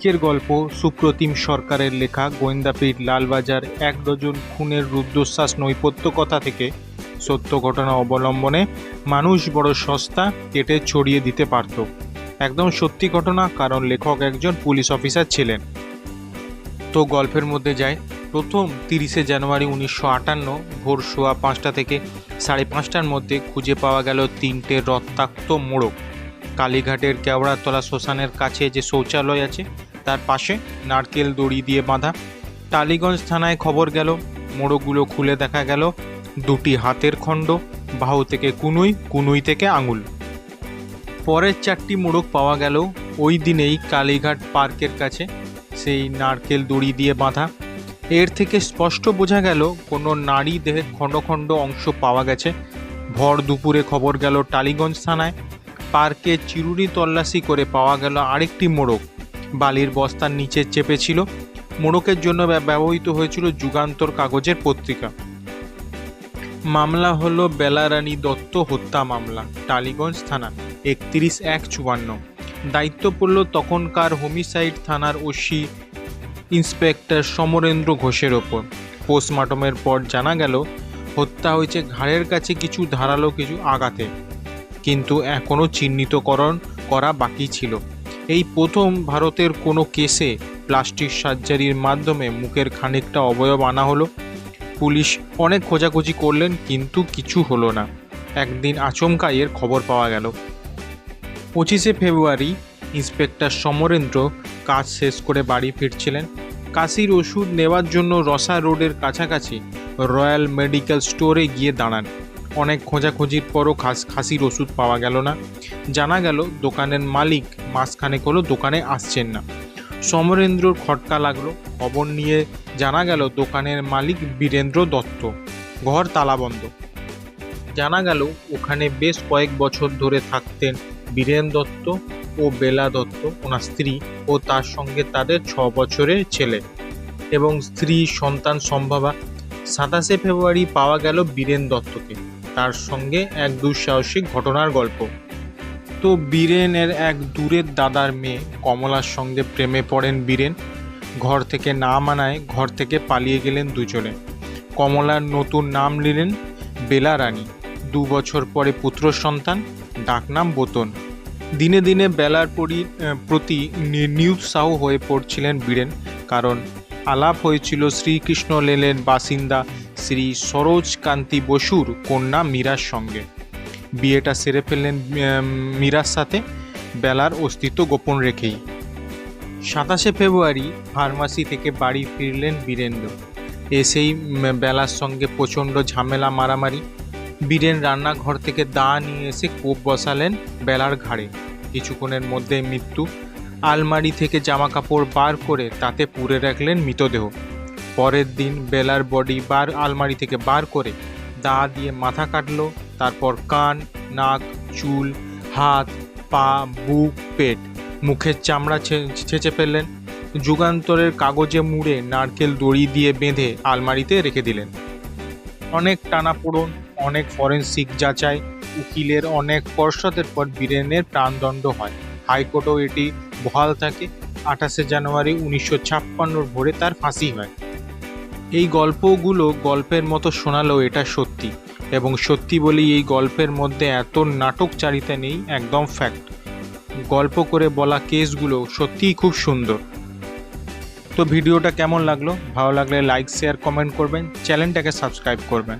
আজকের গল্প সুপ্রতিম সরকারের লেখা গোয়েন্দাপীঠ লালবাজার এক ডজন খুনের রুদ্রশ্বাস নৈপথ্য কথা থেকে সত্য ঘটনা অবলম্বনে মানুষ বড় সস্তা কেটে ছড়িয়ে দিতে পারত। একদম সত্যি ঘটনা, কারণ লেখক একজন পুলিশ অফিসার ছিলেন। তো গল্পের মধ্যে যায়, প্রথম তিরিশে জানুয়ারি উনিশশো আটান্ন ভোর সোয়া পাঁচটা থেকে সাড়ে পাঁচটার মধ্যে খুঁজে পাওয়া গেল তিনটে রক্তাক্ত মোড়ক। কালীঘাটের কেওড়াতলা শ্মশানের কাছে যে শৌচালয় আছে তার পাশে নারকেল দড়ি দিয়ে বাঁধা। টালিগঞ্জ থানায় খবর গেল মোড়কগুলো খুলে দেখা গেল, দুটি হাতের খণ্ড, বাহু থেকে কুনুই কুনুই থেকে আঙুল। পরের চারটি মোড়ক পাওয়া গেল, ওই দিনেই কালীঘাট পার্কের কাছে, সেই নারকেল দড়ি দিয়ে বাঁধা। এর থেকে স্পষ্ট বোঝা গেল, কোনো নারী দেহের খণ্ড খণ্ড অংশ পাওয়া গেছে। ভর দুপুরে খবর গেল, টালিগঞ্জ থানায় পার্কে চিরুনি তল্লাশি করে পাওয়া গেল আরেকটি মোড়ক। বালির বস্তার নিচে চেপেছিল। মোড়কের জন্য ব্যবহৃত হয়েছিল যুগান্তর কাগজের পত্রিকা। মামলা হলো বেলারানী দত্ত হত্যা মামলা, টালিগঞ্জ থানা, একত্রিশ এক চুয়ান্ন। দায়িত্ব পড়ল তখনকার হোমিসাইড থানার ওসি ইন্সপেক্টর সমরেন্দ্র ঘোষের ওপর। পোস্টমর্টমের পর জানা গেল, হত্যা হয়েছে ঘাড়ের কাছে কিছু ধারালো কিছু আঘাতে। কিন্তু এখনও চিহ্নিতকরণ করা বাকি ছিল। এই প্রথম ভারতের কোনো কেসে প্লাস্টিক সার্জারির মাধ্যমে মুখের খানিকটা অবয়ব আনা হলো। পুলিশ অনেক খোঁজাখুঁজি করলেন, কিন্তু কিছু হলো না। একদিন আচমকা এর খবর পাওয়া গেল। পঁচিশে ফেব্রুয়ারি ইন্সপেক্টর সমরেন্দ্র কাজ শেষ করে বাড়ি ফিরছিলেন। কাশির ওষুধ নেওয়ার জন্য রসা রোডের কাছাকাছি রয়্যাল মেডিকেল স্টোরে গিয়ে দাঁড়ান। অনেক খোঁজাখুঁজির পরও খাস খাসির ওষুধ পাওয়া গেল না। জানা গেল, দোকানের মালিক মাসখানেক হলো দোকানে আসছেন না। সমরেন্দ্রর খটকা লাগল। খবর নিয়ে জানা গেল, দোকানের মালিক বীরেন্দ্র দত্ত। ঘর তালাবন্ধ। জানা গেল, ওখানে বেশ কয়েক বছর ধরে থাকতেন বীরেন দত্ত ও বেলা দত্ত। ওনার স্ত্রী ও তার সঙ্গে তাদের ছ বছরের ছেলে এবং স্ত্রী সন্তান সম্ভাবা। সাতাশে ফেব্রুয়ারি পাওয়া গেল বীরেন দত্তকে। তার সঙ্গে এক দুঃসাহসিক ঘটনার গল্প। তো বীরেনের এক দূরের দাদার মেয়ে কমলার সঙ্গে প্রেমে পড়েন বীরেন। ঘর থেকে না মানায় ঘর থেকে পালিয়ে গেলেন দুজনে। কমলার নতুন নাম নিলেন বেলা রানী। দু বছর পরে পুত্র সন্তান ডাকনাম বোতন। দিনে দিনে বেলার পরি প্রতি নিরুৎসাহ হয়ে পড়ছিলেন বীরেন। কারণ আলাপ হয়েছিল শ্রীকৃষ্ণ লেলের বাসিন্দা শ্রী সরোজ কান্তি বসুর কন্যা মীরার সঙ্গে। বিয়েটা সেরে ফেললেন মীরার সাথে। বেলার অস্তিত্ব গোপন রেখেই। সাতাশে ফেব্রুয়ারি ফার্মাসি থেকে বাড়ি ফিরলেন বীরেন্দ্র। এসেই বেলার সঙ্গে প্রচণ্ড ঝামেলা, মারামারি। বীরেন রান্নাঘর থেকে দা নিয়ে এসে কোপ বসালেন বেলার ঘাড়ে। কিছুক্ষণের মধ্যে মৃত্যু। আলমারি থেকে জামা কাপড় বার করে তাতে পুরে রাখলেন মৃতদেহ। পরের দিন বেলার বডি বার আলমারি থেকে বার করে দা দিয়ে মাথা কাটলো, তারপর কান, নাক, চুল, হাত, পা, বুক, পেট, মুখের চামড়া ছেঁচে ফেললেন। যুগান্তরের কাগজে মুড়ে নারকেল দড়ি দিয়ে বেঁধে আলমারিতে রেখে দিলেন। অনেক টানাপোড়ন, অনেক ফরেনসিক যাচাই, উকিলের অনেক পর্ষদের পর বীরেনের প্রাণদণ্ড হয়। হাইকোর্টেও এটি বহাল থাকে। আঠাশে জানুয়ারি উনিশশো ছাপ্পান্নর ভোরে তার ফাঁসি হয়। এই গল্পগুলো গল্পের মতো শোনালেও এটা সত্যি। এবং সত্যি বলি এই গল্পের মধ্যে এত নাটক চারিতা নেই, একদম ফ্যাক্ট গল্প করে বলা কেসগুলো সত্যিই খুব সুন্দর। তো ভিডিওটা কেমন লাগল? ভালো লাগলে লাইক শেয়ার কমেন্ট করবেন। চ্যানেলটাকে সাবস্ক্রাইব করবেন।